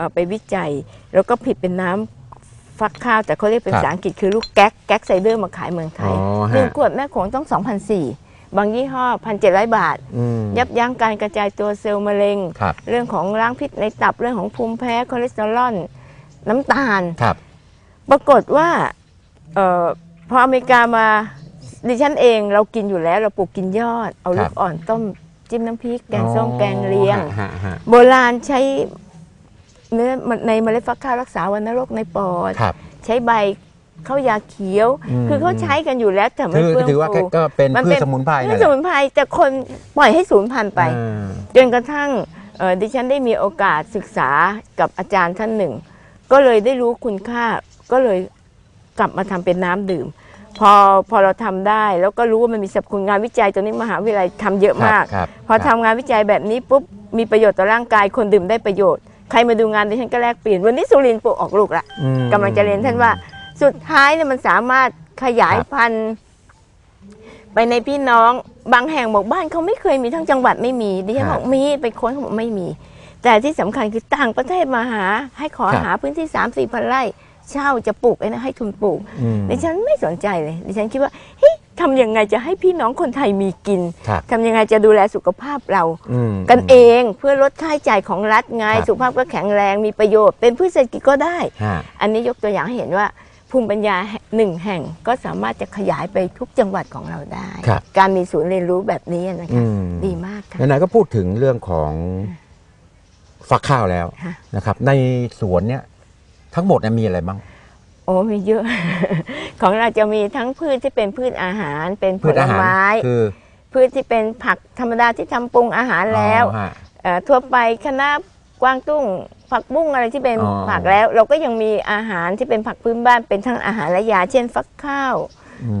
อ่อไปวิจัย แล้วก็ผลิตเป็นน้ำฟักข้าว แต่เขาเรียกเป็นครับภาษาอังกฤษคือลูกแก๊กแก๊กไซเดอร์มาขายเมืองไทยอ๋อหนึ่งฮะขวดแม่โขงต้อง2,004บางยี่ห้อ 1,700 บาทอืมยับยั้งการกระจายตัวเซลล์มะเร็งครับเรื่องของล้างพิษในตับเรื่องของภูมิแพ้คอเลสเตอรอลน้ำตาลครับปรากฏว่าเออพออเมริกามาดิฉันเองเรากินอยู่แล้วเราปลูกกินยอด เอาลูครักบอ่อนต้มจิ้มน้ำพริกแกงส้มแกงเลียงฮะฮะฮะโบราณใช้ เนื้อในเมล็ดฟักข้าวรักษาวัณโรคในปอด ครับ ใช้ใบข้าวยาเขียว อืม คือเขาใช้กันอยู่แล้วแต่ไม่คือเฟื่องถือว่าฟูก็เป็นมันพืเป็ชนสมุนไพรพืนั่ชนแหสละมุนไพรแต่คนปล่อยให้สูญพันธุ์ไป อ่า จนกระทั่งเอ่อดิฉันได้มีโอกาสศึกษากับอาจารย์ท่านหนึ่ง ก็เลยได้รู้คุณค่าก็เลยกลับมาทำเป็นน้ำดื่ม พอพอเราทำได้แล้วก็รู้ว่ามันมีสรรพคุณงานวิจัยตัวนี้มหาวิทยาลัยทำเยอะมาก ครับพอทำงานวิจัยแบบนี้ปุ๊บมีประโยชน์ต่อร่างกายคนดื่มได้ประโยชน์ ใครมาดูงานดิฉันก็แลกเปลี่ยนวันนี้สุรินทร์ปลูกออกลูกละอืม กำลังจะเรียนท่านว่า สุดท้ายเนี่ยมันสามารถขยายครับ พันธุ์ไปในพี่น้องบางแห่งบอกบ้านเขาไม่เคยมีทั้งจังหวัดไม่มีดิฉันบอกมีไปค้นเขาบอกไม่มี แต่ที่สำคัญคือต่างประเทศมาหา ให้ขอหาพื้นที่3 4มสี่พันไร่เช่าจะปลูกไอ้นะให้ทุนปลูก อืม ดิฉันไม่สนใจเลยดิฉันคิดว่าเฮ้ย ทำยังไงจะให้พี่น้องคนไทยมีกินครับทำยังไงจะดูแลสุขภาพเรา อืม กันเองเพื่อลดค่าใช้จ่ายของรัฐไงครับ สุขภาพก็แข็งแรงมีประโยชน์ เป็นพืชเศรษฐกิจก็ได้ ฮะ อันนี้ยกตัวอย่างให้เห็นว่า ภูมิปัญญาหนึ่งแห่งก็สามารถจะขยายไปทุกจังหวัดของเราได้ ครับ การมีศูนย์เรียนรู้แบบนี้นะอืคะม ดีมากค่ะ ไหนๆก็พูดถึงเรื่องของฟักข้าวแล้วค่ะ นะครับ ในสวนเนี่ยทั้งหมดเนี่ยมีอะไรบ้างโอ้มีเยอะ ของเราจะมีทั้งพืชที่เป็นพืชอาหาร เป็นผพืชลอาหารไม้ คือพืชที่เป็นผักธรรมดาที่ทำปรุงอาหารแล้วอ๋อฮะ เอ่อทั่วไปคณะกวางตุ้ง ผักบุ้งอะไรที่เป็นอ๋อ ผักแล้ว เราก็ยังมีอาหารที่เป็นผักพื้นบ้านเป็นทั้งอาหารและยา เช่นฟักข้าว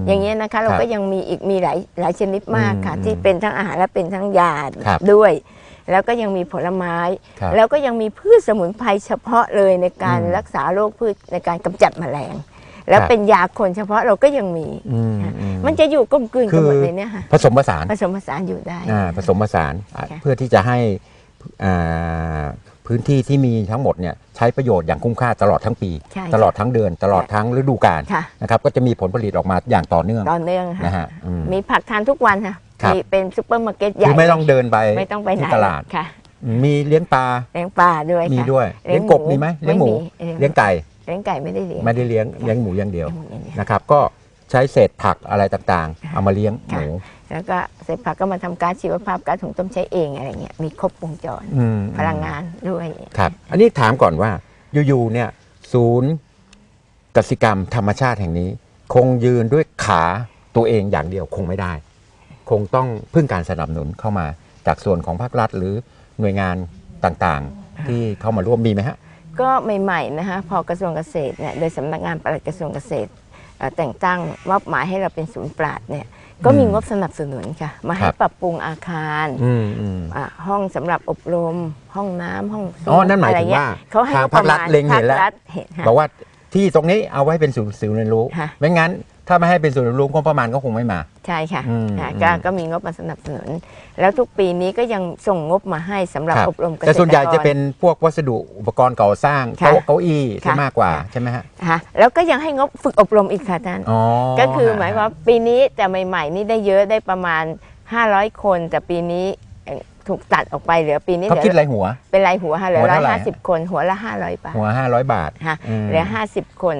ม อย่างเงี้ยนะคะเราครับก็ยังมีอีกมีหลายหลายชนิดมากค่ะ อืมที่เป็นทั้งอาหารและเป็นทั้งยาครับ ด้วย แล้วก็ยังมีผลไม้ ครับแล้วก็ยังมีพืชสมุนไพรเฉพาะเลยในการอืมรักษาโรคพืชในการกำจัดแมลง แล้วครับ เป็นยาคนเฉพาะเราก็ยังมี อืมค่ะอืม มันจะอยู่กลมกลืนกันหมดคือ เลยเนี่ยค่ะผสมผสานผสมผสานอยู่ได้ อ่าผสมผสานอะค่ะ เพื่อที่จะให้อ่าพื้นที่ที่มีทั้งหมดเนี่ยใช้ประโยชน์อย่างคุ้มค่าตลอดทั้งปี ใช่ ตลอดทั้งเดือนตลอดทั้งฤดูกาลค่ะ นะครับก็จะมีผลผลิตออกมาอย่างต่อเนื่องต่อเนื่องค่ะนะฮะอืมมีผักทานทุกวันค่ะ ครับ มีเป็นซุปเปอร์มาร์เก็ตใหญ่คือไม่ต้องเดินไปไม่ต้องไปไหนที่ตลาด ค่ะมีเลี้ยงปลา เลี้ยงปลาด้วยมีค่ะด้วย เลี้เลี้ยยงงกบหมูมีไหมเลี้ยงหมูไม่มีเลี้ยงไก่ เลี้ยงไก่ไม่ได้เลี้ยงไม่ได้เลี้ยง เลี้ยงหมูอย่างเดียวเลี้ยงหมูอย่างเดียว นะครับ ก็ใช้เศษผักอะไรต่างๆเอามาเลี้ยงหค่ะมูแล้วก็เสร็จผักก็มาทำการดชีวภาพการดถุงต้มใช้เองอะไรเงี้ยมีครบวงจรอืมพลังงานด้วย ครับ อันนี้ถามก่อนว่า อยู่ๆ เนี่ย ศูนย์กสิกรรมธรรมชาติแห่งนี้ คงยืนด้วยขาตัวเองอย่างเดียวคงไม่ได้ คงต้องพึ่งการสนับสนุนเข้ามาจากส่วนของภาครัฐ หรือหน่วยงานต่างๆ ที่เข้ามาร่วมมีไหมฮะก็ใหม่ๆนะคะพอกระทรวงเกษตรเนี่ยโดยสำนักงานปลัดกระทรวงเกษตรเอ่อแต่งตั้งมอบหมายให้เราเป็นศูนย์ปราดเนี่ยก็มีอืมงบสนับสนุนค่ะ มาคให้รับปรับปรุงอาคารอืมอืมอะห้องสำหรับอบรม ห้องน้ำห้องส้วอ๋อนั่นหมายะไรถึงเงี้ว่าเขาให้ทางงบภาครัฐประมณเล็งเห็นแล้วภาครัฐเห็นค่ะบอกว่าที่ตรงนี้เอาไว้เป็นศูนย์ศูนย์เรียนรู้ค่ะไม่งั้น ถ้าไม่ให้เป็นศูนย์เรียนรู้งบประมาณก็คงไม่มา ใช่ค่ะอืมค่ะอืมก็ก็มีงบมาสนับสนุน แล้วทุกปีนี้ก็ยังส่งงบมาให้สำหรับครับอบรมเกษตรกร แต่ส่วนใหญ่จะเป็นพวกวัสดุอุปกรณ์ก่อสร้างค่ะโต๊ะเก้าอี้ค่ะใช่มากกว่าค่ะใช่ไหมฮะค่ะแล้วก็ยังให้งบฝึกอบรมอีกค่ะท่านอ๋อก็คือหมายความว่าปีนี้แต่ใหม่ๆนี่ได้เยอะได้ประมาณ 500 คน แต่ปีนี้เอ่อถูกตัดออกไปเหลือปีนี้เขาเหลืคิดอะไรหัว เป็นรายหัวค่ะเหลือหัวร้อเท่ายไหร่ ห้าสิบคนหัวละห้าร้อยบาทหัวห้าร้อยบาทค่ะอืมเหลือห้าสิบคน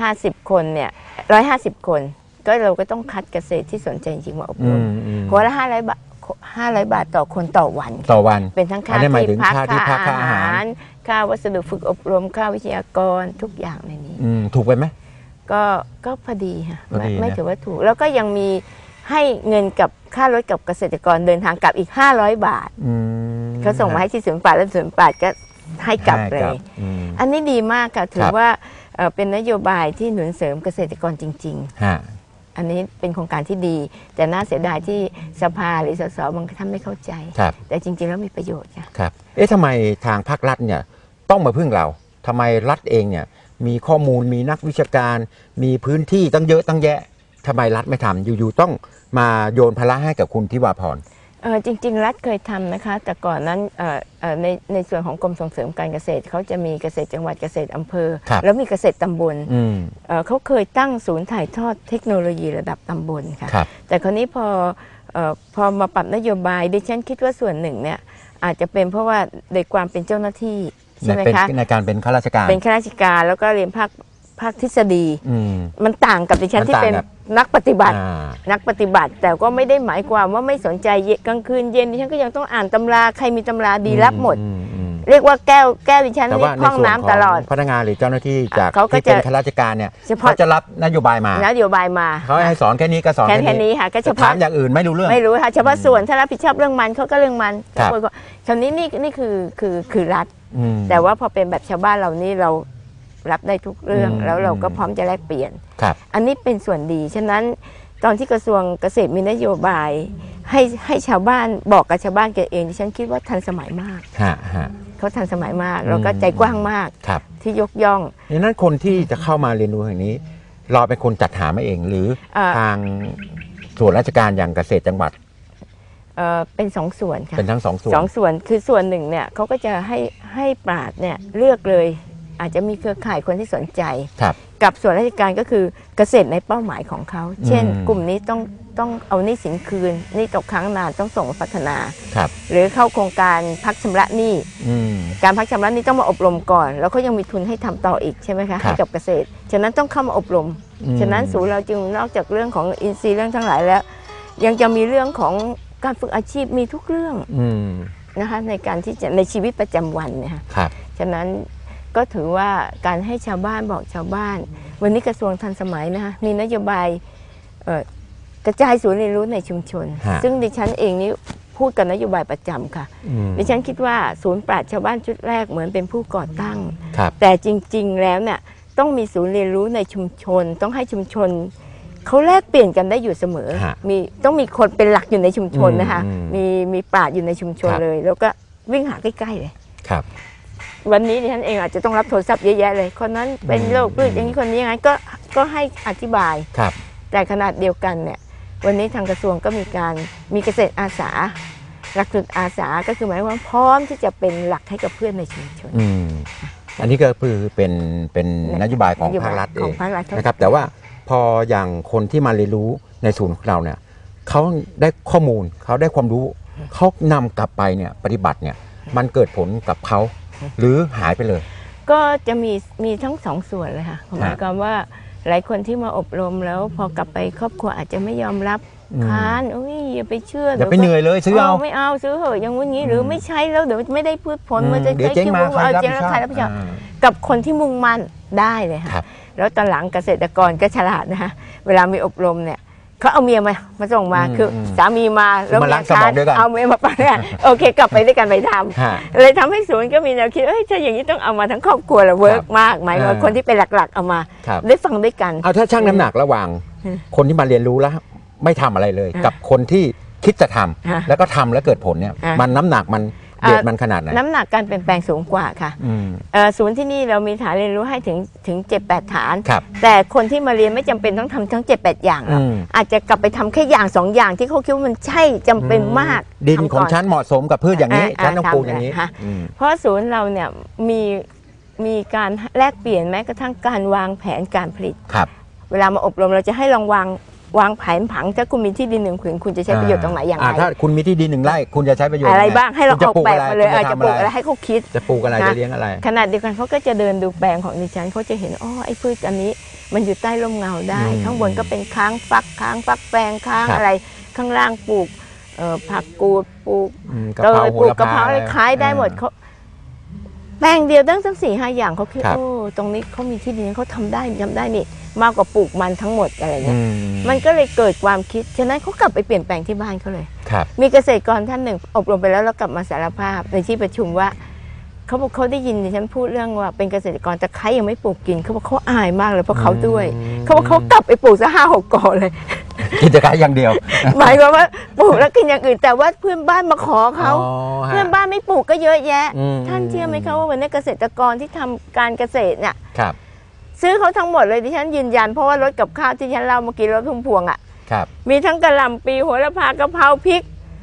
ห้าสิบคนเนี่ยร้อยห้าสิบคน ก็เราก็ต้องคัดเกษตรที่สนใจจริงๆมาอบอืรมมอืมหัวละห้าร้อยบาทห้าร้อยบาทต่อคนต่อวันค่ะต่อวัน เป็นทั้งค่าอันนี้หมายถึที่งพักค่าที่พักค่าค่าอาอาหารหาร ค่าวัสดุฝึกอบรม ค่าวิทยากรทุกอย่างในนี้อืมถูกไปไหมก็ก็พอดีค่ะพอไม่ดีนะไม่ถือว่าถูก แล้วก็ยังมีให้เงินกับค่ารถกับเกษตรกรเดินทางกลับอีก 500 บาทอืมเขาส่งมาให้ที่สวนป่าแล้วสวนป่าก็ให้กลับให้เลยอืมอันนี้ดีมากค่ะ ถืคอรับว่า เอ่อเป็นนโยบายที่หนุนเสริมเกษตรกรจริง ฮะ ๆ อันนี้เป็นโครงการที่ดี แต่น่าเสียดายที่สภาหรือสสบางท่านไม่เข้าใจ ครับ แต่จริง ๆ แล้วมีประโยชน์ค่ะ ครับ เอ๊ะทำไมทางภาครัฐเนี่ยต้องมาพึ่งเราทำไมรัฐเองเนี่ยมีข้อมูลมีนักวิชาการ มีพื้นที่ตั้งเยอะตั้งแยะทำไมรัฐไม่ทำอยู่ๆต้องมาโยนภาระให้กับคุณทิวาพร เออจริง ๆ รัฐเคยทำนะคะ แต่ก่อนนั้นเอ่อเอ่อในในส่วนของกรมส่งเสริมการเกษตรเขาจะมีเกษตรจังหวัดเกษตรอำเภอ ครับ แล้วมีเกษตรตำบลอืมเอ่อเขาเคยตั้งศูนย์ถ่ายทอดเทคโนโลยีระดับตำบลค่ะ ครับ แต่คราวนี้พอเออพอมาปรับนโยบายดิฉันคิดว่าส่วนหนึ่งเนี่ยอาจจะเป็นเพราะว่าในความเป็นเจ้าหน้าที่ใช่ไหมเป็นคะ ในการเป็นข้าราชการ เป็นข้าราชการแล้วก็เรียนภาค ภาคทฤษฎีอืมมันต่างกับดิฉันมันที่ต่างเป็นกับนักปฏิบัติอ่านักปฏิบัติ แต่ก็ไม่ได้หมายความว่าไม่สนใจเย็นกลางคืนเย็นดิฉันก็ยังต้องอ่านตำราใครมีตำราดีรับหมดอือืมเรียกว่าแก้วแก้วดิฉันแต่นี่ว่าในห้องส่วนน้ำของตลอดพนักงานหรือเจ้าหน้าที่จากเขาก็ที่เป็นจะข้าราชการเนี่ยเฉพาะเขาจะรับนโยบายมานโยบายมาเขาให้สอนแค่นี้ก็สอนแค่แค่แค่นี้ค่ะก็เฉถาพาะมอย่างอื่นไม่รู้เรื่องไม่รู้ค่ะเฉพาะส่วนถ้ารับผิดชอบเรื่องมันเขาก็เรื่องมันครับก็คราวนี้นี่นี่คือคือคือรัฐอืมแต่ว่าพอเป็นแบบชาวบ้านเรานี่เรา รับได้ทุกเรื่องอืมแล้วเราก็อืมพร้อมจะแลกเปลี่ยนครับอันนี้เป็นส่วนดี ฉะนั้นตอนที่กระทรวงเกษตรมีนโยบาย ให้ให้ชาวบ้านบอกกับชาวบ้านกันเองดิฉันคิดว่าทันสมัยมากฮะฮะเขาทันสมัยมากแล้วก็ใจกว้างมากครับที่ยกย่องดังนั้นคนที่จะเข้ามาเรียนรู้แห่งนี้ เราเป็นคนจัดหามาเองหรือเอ่อทางส่วนราชการอย่างเกษตรจังหวัดเอ่อเป็นสองส่วนค่ะเป็นทั้งสองส่วนสองส่วนคือส่วนหนึ่งเนี่ยเขาก็จะให้ให้ปราดเนี่ยเลือกเลย อาจจะมีเครือข่ายคนที่สนใจ ครับ กับส่วนราชการก็คือเกษตรในเป้าหมายของเขา เช่นอืมกลุ่มนี้ต้องต้องเอาหนี้สินคืนหนี้ตกค้างนานต้องส่งมาพัฒนา ครับ หรือเข้าโครงการพักชำระหนี้ อืม การพักชำระหนี้ต้องมาอบรมก่อน แล้วเขายังมีทุนให้ทำต่ออีกใช่ไหมครัคะบให้กับเกษตร ฉะนั้นต้องเข้ามาอบรม อืม ฉะนั้นศูนย์เราจึงนอกจากเรื่องของอินทรีย์เรื่องทั้งหลายแล้ว ยังจะมีเรื่องของการฝึกอาชีพมีทุกเรื่องอืม นะคะในการที่จะในชีวิตประจำวันเนี่ยค่ะครับ ฉะนั้น ก็ถือว่าการให้ชาวบ้านบอกชาวบ้าน วันนี้กระทรวงทันสมัยนะคะมีนโยบายเอ่อกระจายศูนย์เรียนรู้ในชุมชนฮะซึ่งดิฉันเองนี่พูดกับนโยบายประจำค่ะอืมดิฉันคิดว่าศูนย์ปราชญ์ชาวบ้านชุดแรกเหมือนเป็นผู้ก่อตั้งครับแต่จริง ๆ แล้วเนี่ยต้องมีศูนย์เรียนรู้ในชุมชน ต้องให้ชุมชนเขาแลกเปลี่ยนกันได้อยู่เสมอฮะมีต้องมีคนเป็นหลักอยู่ในชุมชนนะคะอืมมีมีปราชญ์อยู่ในชุมชนครับเลย แล้วก็วิ่งหาใกล้ๆเลยครับ วันนี้ดิฉันเองอาจจะต้องรับโทรศัพท์เยอะแยะเลย คนนั้นเป็นอืมโรคพืชอย่างนี้คนนี้ยังไงก็ก็ให้อธิบาย ครับ แต่ขนาดเดียวกันเนี่ยวันนี้ทางกระทรวงก็มีการมีเกษตรอาสา หลักสูตรอาสาก็คือหมายความว่าพร้อมที่จะเป็นหลักให้กับเพื่อนในชุมชน อืม อันนี้ก็คือเป็นเป็นนโยบายของนโยบายภาครัฐเอของงภาครัฐเท่านั้นนะครับ แต่ว่าพออย่างคนที่มาเรียนรู้ในศูนย์ของเราเนี่ยเขาได้ข้อมูลเขาได้ความรู้เขานำกลับไปเนี่ยปฏิบัติเนี่ยมันเกิดผลกับเขา หรือหายไปเลย ก็จะมีมีทั้งสองส่วนเลยค่ะหมายฮะความว่าหลายคนที่มาอบรมแล้วพอกลับไปครอบครัวอาจจะไม่ยอมรับอืมค้านอุ้ยอย่าไปเชื่ออย่าไปเหนื่อยเลยซื้อเอาไม่เอาซื้อเหอะอย่างงู้นงี้หรือไม่ใช้แล้วเดี๋ยวไม่ได้พืชผลมันจะเดี๋ยวใช้เจ๊งมาขี้ใครเอารับเจ๊ผิงดชอบใครรับผิดชอบอ่ากับคนที่มุ่งมั่นได้เลยครัค่ะบแล้วตอนหลังเกษตรกรก็ฉลาดนะคะเวลามีอบรมเนี่ย เขาเอาเมียมามาส่งมาอืมคืออมสามีมาแล้วมาเมีล้างสมองด้วยกันเอาเมียมาปะเนี่ยโอเค กลับไปด้วยกันไปทำฮะเลยทำให้ศูนย์ก็มีแนวคิดเอ้ยถ้าอย่างนี้ต้องเอามาทั้งครอบครัวละเวิร์กมากหมายว่าอ่า คนที่เป็นหลักๆ เอามา ครับได้ฟังด้วยกัน เอาถ้าชั่งน้ำหนักระหว่าง อืมคนที่มาเรียนรู้แล้ว ไม่ทำอะไรเลย อะกับคนที่คิดจะทำอะแล้วก็ทำแล้วเกิดผลเนี่ย อะ มันน้ำหนักมันอะ เบียดมันขนาดไหนน้ำหนักการเปลี่ยนแปลงสูงกว่าค่ะอืมเอ่อศูนย์ที่นี่เรามีฐานเรียนรู้ให้ถึงถึง7 8ฐานครับแต่คนที่มาเรียนไม่จำเป็นต้องทำทั้ง7 8อย่างหรอกอืมอาจจะกลับไปทำแค่อย่างสองอย่างที่เขาคิดว่ามันใช่จำเป็นมาก ดินทำของก่ฉันเหมาะสมกับพืชอย่างนี้อะฉันต้องอะปลูกอย่างนี้ทำเลยค่ะอืมเพราะศูนย์เราเนี่ยมีมีการแลกเปลี่ยนแม้กระทั่งการวางแผนการผลิตครับเวลามาอบรมเราจะให้ลองวาง วางแผนผังถ้าคุณมีที่ดินหนึ่งผืนคุณจะใช้ประโยชน์ตรงไหนอย่างไรถ้าคุณมีที่ดินหนึ่งไร่คุณจะใช้ประโยชน์อะไรยับ้างให้เราคุณจะออกปลูกแบบอะไรมาเลยคุณเออจะจะทำปลูกอะอะไรไรให้เขาคิดจะปลูกอะไรนะจะเลี้ยงอะไรขณะเดียวกันเขาก็จะเดินดูแปลงของดิฉันเขาจะเห็นอ๋อไอ้พืชอันนี้ มันอยู่ใต้ร่มเงาได้อืมข้างบนก็เป็นค้างฟักค้างฟักแปลงค้างครับอะไรข้างล่างปลูกเอ่อผักกูดปลูกอืมกะเตเพรายโหปลูกระกะเพพาราอะไรขายได้หมดอ่เขาแปลงเดียวตั้งสักสี่ห้าอย่างเขาคิดครับโอ้ตรงนี้เขามีที่ดินเขาทำได้ทำได้นี่ มากกว่าปลูกมันทั้งหมดอะไรอืเงี้ยมมันก็เลยเกิดความคิด ฉะนั้นเขากลับไปเปลี่ยนแปลงที่บ้านเขาเลยครับมีเกษตรกรท่านหนึ่ง อบรมไปแล้วแล้วกลับมาสารภาพในที่ประชุมว่าเขาบอกเขาได้ยินดิฉันพูดเรื่องว่าเป็นเกษตรกรแต่ใครยังไม่ปลูกกินเขาบอกเขาอายมากเลยเพราะเขาด้วยอืมเขาบอกเขากลับไปปลูกซะห้าหกกอเลยกิจการอย่างเดียว หมายความว่าปลูกแล้วกินอย่างอื่นแต่ว่าเพื่อนบ้านมาขอเขาอ๋อฮะเพื่อนบ้านไม่ปลูกก็เยอะแยะอืมท่านเชื่อไหมคะว่าวันนี้เกษตรกรที่ทำการเกษตรเนี่ยครับ ซื้อเขาทั้งหมดเลยดิฉันยืนยันเพราะว่ารถกับข้าวที่ฉันเล่าเมื่อกี้รถพุ่มพวงอะครับ มีทั้งกระหล่ำปีโหระพากะเพราพริก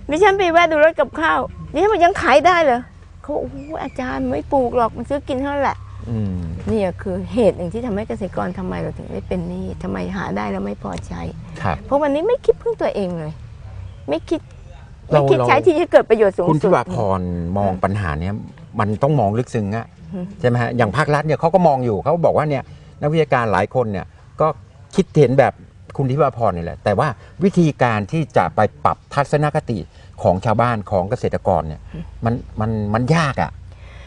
ดิฉันไปแวะดูรถกับข้าวดิฉันบอกยังขายได้เหรอเขาบอกโอ้โหอาจารย์ไม่ปลูกหรอกมันซื้อกินเท่านั้นแหละอืมนี่คือเหตุหนึ่งที่ทำให้เกษตรกรทำไมเราถึงได้เป็นหนี้ทำไมหาได้แล้วไม่พอใจครับเพราะวันนี้ไม่คิดพึ่งตัวเองเลย ไม่คิดเราไม่คิดเราใช้ที่จะเกิดประโยชน์สูงคุณสุทิดวาพรมองปัญหาเนี้ยมันต้องมองลึกซึ้งอะอืมใช่ไหมฮะอย่างภาครัฐเนี่ยเขาก็มองอยู่เขาบอกว่าเนี่ย นักวิชาการหลายคนเนี่ยก็คิดเห็นแบบคุณทิวาพรนี่แหละ แต่ว่าวิธีการที่จะไปปรับทัศนคติของชาวบ้านของเกษตรกรเนี่ยมันมันมันยากอะ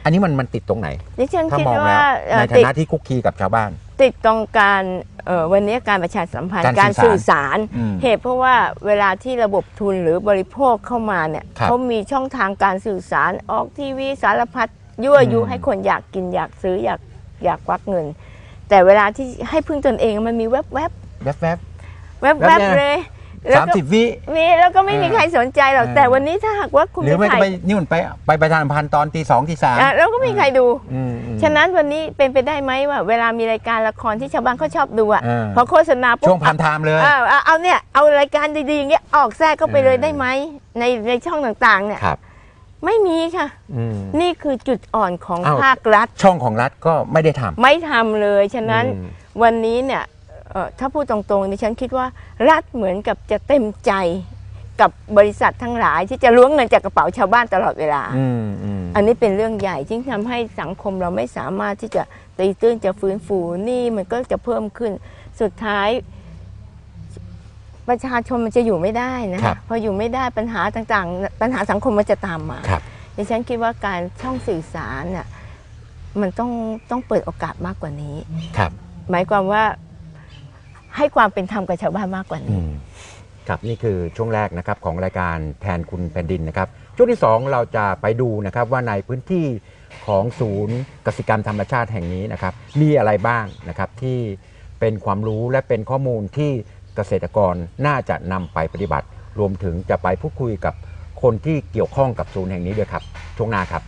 อันนี้มันมันติดตรงไหนดิฉันถ้าคิดมองว่าแล้วเอ่อในฐาติดนะที่คุกคีกับชาวบ้าน ติดตรงการเอ่อวันนี้การประชาสัมพันธ์การการสื่สื่ออสาสารรอืมเหตุเพราะว่าเวลาที่ระบบทุนหรือบริโภคเข้ามาเนี่ยครับเขามีช่องทางการสื่อสารออกทีวีสารพัดยั่วยุอืม ให้คนอยากกินอยากซื้ออยากอยากควักเงิน แต่เวลาที่ให้พึ่งตนเองมันมีแวบๆแวบแวบแวบแวบแวบเนี่ยเลยๆแล้วสามก็สิบวิมีแล้วก็ไม่มีเออใครสนใจหรอกเออแต่วันนี้ถ้าหากว่าคุณหรือไม่ก็ถ่ายไปนี่มันไปไปประชาสัมพันธ์ตอนตีสองตีสามอะแล้วก็ไม่มีใครดูอืมอืมฉะนั้นวันนี้เป็นไปได้ไหมว่าเวลามีรายการละครที่ชาวบ้านเขาชอบดูอะเออพอโฆษณาปุ๊บช่วงพันไทม์เลยอ่าเอาเอาเนี่ยเอารายการดีๆอย่างเงี้ยออกแทรกเข้าไปเลยเออได้ไหมในในช่องต่างๆเนี่ยครับ ไม่มีค่ะ อืม นี่คือจุดอ่อนของอ้าว ภาครัฐ ช่องของรัฐก็ไม่ได้ทำ ไม่ทำเลย ฉะนั้นอืม วันนี้เนี่ยเอ่อถ้าพูดตรงๆดิฉันคิดว่ารัฐเหมือนกับจะเต็มใจกับบริษัททั้งหลาย ที่จะล้วงเงินจากกระเป๋าชาวบ้านตลอดเวลา อืมอืมอันนี้เป็นเรื่องใหญ่ที่ทำให้สังคมเราไม่สามารถที่จะตีตื้นจะฟื้นฟูหนี่มันก็จะเพิ่มขึ้น สุดท้าย ประชาชนมันจะอยู่ไม่ได้นะครับพออยู่ไม่ได้ปัญหาต่างๆ ปัญหาสังคมมันจะตามมาครับ ดิฉันคิดว่าการช่องสื่อสารน่ะมันต้องต้องเปิดโอกาสมากกว่านี้ ครับหมายความว่าให้ความเป็นธรรมกับชาวบ้านมากกว่าอืนี้ ม ครับนี่คือช่วงแรกนะครับของรายการแทนคุณแผ่นดินนะครับ ช่วงที่ 2 เราจะไปดูนะครับว่าในพื้นที่ของศูนย์กสิกรรมธรรมชาติแห่งนี้นะครับมีอะไรบ้างนะครับที่เป็นความรู้และเป็นข้อมูลที่ เกษตรกรน่าจะนำไปปฏิบัติ รวมถึงจะไปพูดคุยกับคนที่เกี่ยวข้องกับศูนย์แห่งนี้ด้วยครับ ช่วงหน้าครับ